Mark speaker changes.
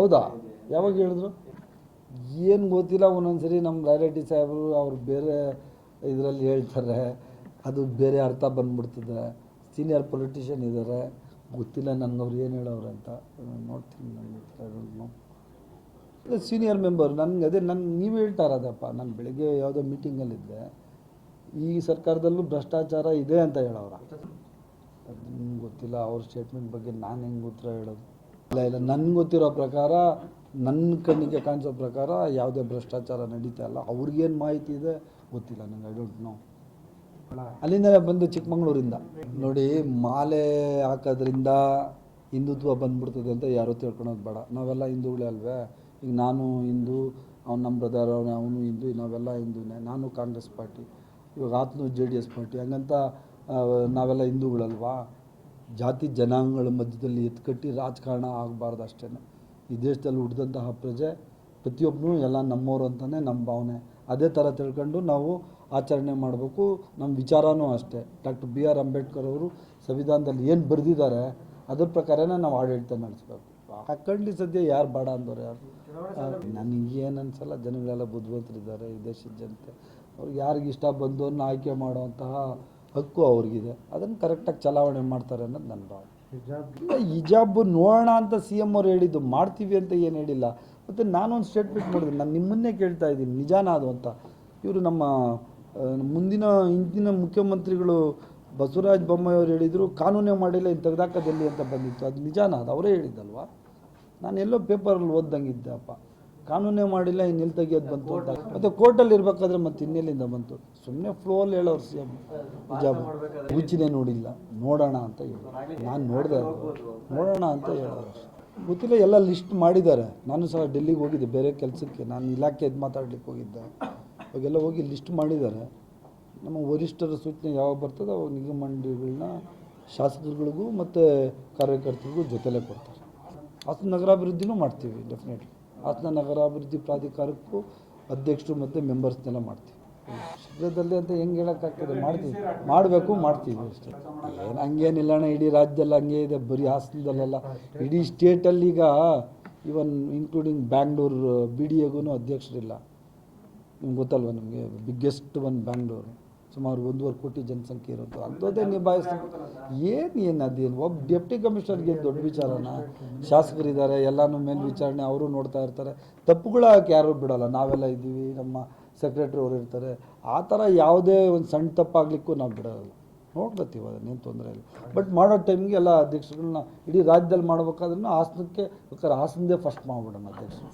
Speaker 1: ಹೌದಾ? ಯಾವಾಗ ಹೇಳಿದ್ರು? ಏನು ಗೊತ್ತಿಲ್ಲ, ಒಂದೊಂದ್ಸರಿ ನಮ್ಮ ರಾಯರೆಡ್ಡಿ ಸಾಹೇಬರು ಅವ್ರು ಬೇರೆ ಇದರಲ್ಲಿ ಹೇಳ್ತಾರೆ, ಅದು ಬೇರೆ ಅರ್ಥ ಬಂದ್ಬಿಡ್ತದೆ. ಸೀನಿಯರ್ ಪೊಲಿಟಿಷಿಯನ್ ಇದ್ದಾರೆ ಗೊತ್ತಿಲ್ಲ ನನಗೆ ಅವ್ರು ಏನು ಹೇಳೋರು ಅಂತ. ನೋಡ್ತೀನಿ ನೋಡ್ತೀನಿ ನನಗೆ ಸೀನಿಯರ್ ಮೆಂಬರ್ ನನಗೆ ಅದೇ ನನ್ನ ನೀವು ಹೇಳ್ತಾರದಪ್ಪ ನಾನು ಬೆಳಗ್ಗೆ ಯಾವುದೋ ಮೀಟಿಂಗಲ್ಲಿದ್ದೆ ಈ ಸರ್ಕಾರದಲ್ಲೂ ಭ್ರಷ್ಟಾಚಾರ ಇದೆ ಅಂತ ಹೇಳೋರ ನಿಮ್ಗೆ ಗೊತ್ತಿಲ್ಲ, ಅವ್ರ ಸ್ಟೇಟ್ಮೆಂಟ್ ಬಗ್ಗೆ ನಾನು ಹೆಂಗೆ ಉತ್ತರ ಹೇಳೋದು? ಇಲ್ಲ ಇಲ್ಲ. ನನ್ಗೆ ಗೊತ್ತಿರೋ ಪ್ರಕಾರ ನನ್ನ ಕಣ್ಣಿಗೆ ಕಾಣಿಸೋ ಪ್ರಕಾರ ಯಾವುದೇ ಭ್ರಷ್ಟಾಚಾರ ನಡೀತಾ ಇಲ್ಲ. ಅವ್ರಿಗೇನು ಮಾಹಿತಿ ಇದೆ? ಗೊತ್ತಿಲ್ಲ ನನಗೆ ಐ ಡೋಂಟ್ ನೋ ಅಲ್ಲಿಂದಲೇ ಬಂದು ಚಿಕ್ಕಮಂಗ್ಳೂರಿಂದ. ನೋಡಿ, ಮಾಲೆ ಹಾಕೋದ್ರಿಂದ ಹಿಂದುತ್ವ ಬಂದ್ಬಿಡ್ತದೆ ಅಂತ ಯಾರೂ ತಿಳ್ಕೊಳೋದು ಬೇಡ. ನಾವೆಲ್ಲ ಹಿಂದೂಗಳೇ ಅಲ್ವೇ? ಈಗ ನಾನು ಹಿಂದೂ, ಅವ್ನು ನಮ್ಮ ಬ್ರದರ್ ಅವನು ಅವನು ಹಿಂದೂ, ನಾವೆಲ್ಲ ಹಿಂದೂನೇ. ನಾನು ಕಾಂಗ್ರೆಸ್ ಪಾರ್ಟಿ, ಇವಾಗ ಆತನು ಜೆ ಡಿ ಎಸ್ ಪಾರ್ಟಿ. ಹಂಗಂತ ನಾವೆಲ್ಲ ಹಿಂದೂಗಳಲ್ವಾ? ಜಾತಿ ಜನಾಂಗಗಳ ಮಧ್ಯದಲ್ಲಿ ಎತ್ಕಟ್ಟಿ ರಾಜಕಾರಣ ಆಗಬಾರ್ದು ಅಷ್ಟೇ. ಈ ದೇಶದಲ್ಲಿ ಹುಟ್ಟಿದಂತಹ ಪ್ರಜೆ ಪ್ರತಿಯೊಬ್ಬನು ಎಲ್ಲ ನಮ್ಮವರು ಅಂತಲೇ ನಮ್ಮ ಭಾವನೆ. ಅದೇ ಥರ ತಿಳ್ಕೊಂಡು ನಾವು ಆಚರಣೆ ಮಾಡಬೇಕು. ನಮ್ಮ ವಿಚಾರನೂ ಅಷ್ಟೇ. ಡಾಕ್ಟರ್ ಬಿ ಆರ್ ಅಂಬೇಡ್ಕರ್ ಅವರು ಸಂವಿಧಾನದಲ್ಲಿ ಏನು ಬರೆದಿದ್ದಾರೆ ಅದ್ರ ಪ್ರಕಾರನೇ ನಾವು ಆಡಳಿತ ನಡೆಸ್ಬೇಕು. ಹಾಕೊಂಡು ಸದ್ಯ ಯಾರು ಬೇಡ ಅಂದವ್ರು ಯಾರು? ನನಗೇನು ಅನ್ಸಲ್ಲ ಜನಗಳೆಲ್ಲ ಬುದ್ಧಿವಂತರಿದ್ದಾರೆ ಈ ದೇಶದ ಜನತೆ. ಅವ್ರಿಗೆ ಯಾರಿಗೆ ಇಷ್ಟ ಬಂದು ಆಯ್ಕೆ ಮಾಡುವಂತಹ ಹಕ್ಕು ಅವ್ರಿಗಿದೆ. ಅದನ್ನು ಕರೆಕ್ಟಾಗಿ ಚಲಾವಣೆ ಮಾಡ್ತಾರೆ ಅನ್ನೋದು ನನ್ನ ಭಾವನೆ. ಹಿಜಾಬ್. ನೋಡೋಣ ಅಂತ ಸಿ ಎಂ ಅವ್ರು ಹೇಳಿದ್ದು ಮಾಡ್ತೀವಿ ಅಂತ ಏನು ಹೇಳಿಲ್ಲ. ಮತ್ತು ನಾನೊಂದು ಸ್ಟೇಟ್ಮೆಂಟ್ ಮಾಡಿದೆ ನಾನು ನಿಮ್ಮನ್ನೇ ಕೇಳ್ತಾ ಇದ್ದೀನಿ. ನಿಜಾನ ಅದು ಅಂತ. ಇವರು ನಮ್ಮ ಮುಂದಿನ ಹಿಂದಿನ ಮುಖ್ಯಮಂತ್ರಿಗಳು ಬಸವರಾಜ ಬೊಮ್ಮಾಯಿ ಅವರು ಹೇಳಿದರು ಕಾನೂನೇ ಮಾಡಿಲ್ಲ ಇನ್ನು ತೆಗೆದಾಕದಲ್ಲಿ ಅಂತ ಬಂದಿತ್ತು. ಅದು ನಿಜಾನ ಅದು? ಅವರೇ ಹೇಳಿದ್ದಲ್ವಾ? ನಾನು ಎಲ್ಲೋ ಪೇಪರಲ್ಲಿ ಓದ್ದಂಗಿದ್ದೆ ಅಪ್ಪ. ಕಾನೂನೇ ಮಾಡಿಲ್ಲ ಇನ್ನೆಲ್ಲಿ ತೆಗಿಯೋದು ಬಂತು ಅಂತ. ಮತ್ತು ಕೋರ್ಟಲ್ಲಿ ಇರಬೇಕಾದ್ರೆ ಮತ್ತೆ ಇನ್ನೆಲ್ಲಿಂದ ಬಂತು? ಸುಮ್ಮನೆ ಫ್ಲೋಲ್ಲಿ ಹೇಳೋರು ಸಿ ಎಂ ಜಾಬ್. ರುಚಿನೇ ನೋಡಿಲ್ಲ. ನೋಡೋಣ ಅಂತ ಹೇಳಿ. ನಾನು ನೋಡಿದೆ ನೋಡೋಣ ಅಂತ ಹೇಳೋರು. ಗೊತ್ತಿಲ್ಲ ಎಲ್ಲ ಲಿಸ್ಟ್ ಮಾಡಿದ್ದಾರೆ. ನಾನು ಸಹ ಡೆಲ್ಲಿಗೆ ಹೋಗಿದ್ದೆ ಬೇರೆ ಕೆಲಸಕ್ಕೆ. ನಾನು ಇಲಾಖೆದು ಮಾತಾಡ್ಲಿಕ್ಕೆ ಹೋಗಿದ್ದೆ. ಅವಾಗೆಲ್ಲ ಹೋಗಿ ಲಿಸ್ಟ್ ಮಾಡಿದ್ದಾರೆ. ನಮ್ಮ ವರಿಷ್ಠರ ಸೂಚನೆ ಯಾವಾಗ ಬರ್ತದೆ ಅವಾಗ ನಿಗಮಂಡಿಗಳನ್ನ ಶಾಸಕರುಗಳಿಗೂ ಮತ್ತು ಕಾರ್ಯಕರ್ತರಿಗೂ ಜೊತೆಲೇ ಕೊಡ್ತಾರೆ. ಹಾಸನ ನಗರಾಭಿವೃದ್ಧಿನೂ ಮಾಡ್ತೀವಿ ಡೆಫಿನೆಟ್ಲಿ ಹಾಸನ ನಗರಾಭಿವೃದ್ಧಿ ಪ್ರಾಧಿಕಾರಕ್ಕೂ ಅಧ್ಯಕ್ಷರು ಮತ್ತು ಮೆಂಬರ್ಸ್ನೆಲ್ಲ ಮಾಡ್ತೀವಿ. ಶೀಘ್ರದಲ್ಲೇ ಅಂತ ಹೆಂಗೆ ಹೇಳೋಕ್ಕಾಗ್ತದೆ? ಮಾಡ್ತೀವಿ. ಮಾಡಬೇಕು, ಮಾಡ್ತೀವಿ ಅಷ್ಟೇ. ಏನು ಹಂಗೇನಿಲ್ಲ ಅಣ್ಣ, ಇಡೀ ರಾಜ್ಯದಲ್ಲಿ ಹಂಗೆ ಇದೆ. ಬರೀ ಹಾಸನದಲ್ಲೆಲ್ಲ. ಇಡೀ ಸ್ಟೇಟಲ್ಲಿ ಈಗ even including Bangalore B D ಎಗೂ ಅಧ್ಯಕ್ಷರಿಲ್ಲ. ನಿಮ್ಗೆ ಗೊತ್ತಲ್ವ ನಿಮಗೆ? ಬಿಗ್ಗೆಸ್ಟ್ ಒನ್ ಬ್ಯಾಂಗ್ಳೂರು ಸುಮಾರು ಒಂದೂವರೆ ಕೋಟಿ ಜನಸಂಖ್ಯೆ ಇರೋದು. ಅಂಥದ್ದೇ ನಿಭಾಯಿಸ್ ಏನು ಏನು ಅದೇನು ಒಬ್ಬ ಡೆಪ್ಟಿ ಕಮಿಷನರ್ಗೆ ಏನು ದೊಡ್ಡ ವಿಚಾರನ? ಶಾಸಕರಿದ್ದಾರೆ, ಎಲ್ಲನೂ ಮೇಲ್ವಿಚಾರಣೆ, ಅವರು ನೋಡ್ತಾ ಇರ್ತಾರೆ. ತಪ್ಪುಗಳಾಗಕ್ಕೆ ಯಾರು ಬಿಡೋಲ್ಲ. ನಾವೆಲ್ಲ ಇದ್ದೀವಿ, ನಮ್ಮ ಸೆಕ್ರೆಟ್ರಿ ಅವರು ಇರ್ತಾರೆ. ಆ ಥರ ಯಾವುದೇ ಒಂದು ಸಣ್ಣ ತಪ್ಪಾಗಲಿಕ್ಕೂ ನಾವು ಬಿಡೋಲ್ಲ. ನೋಡ್ಕೊತೀವಿ ಅದನ್ನೇನು ತೊಂದರೆ ಇಲ್ಲ. ಬಟ್ ಮಾಡೋ ಟೈಮ್ಗೆ ಎಲ್ಲ ಅಧ್ಯಕ್ಷಗಳನ್ನ ಇಡೀ ರಾಜ್ಯದಲ್ಲಿ ಮಾಡ್ಬೇಕಾದ್ರೂ ಹಾಸನಕ್ಕೆ ಬೇಕಾದ್ರೆ ಹಾಸನದೇ ಫಸ್ಟ್ ಮಾಡ್ಬಿಡೋಣ ಅಧ್ಯಕ್ಷರು.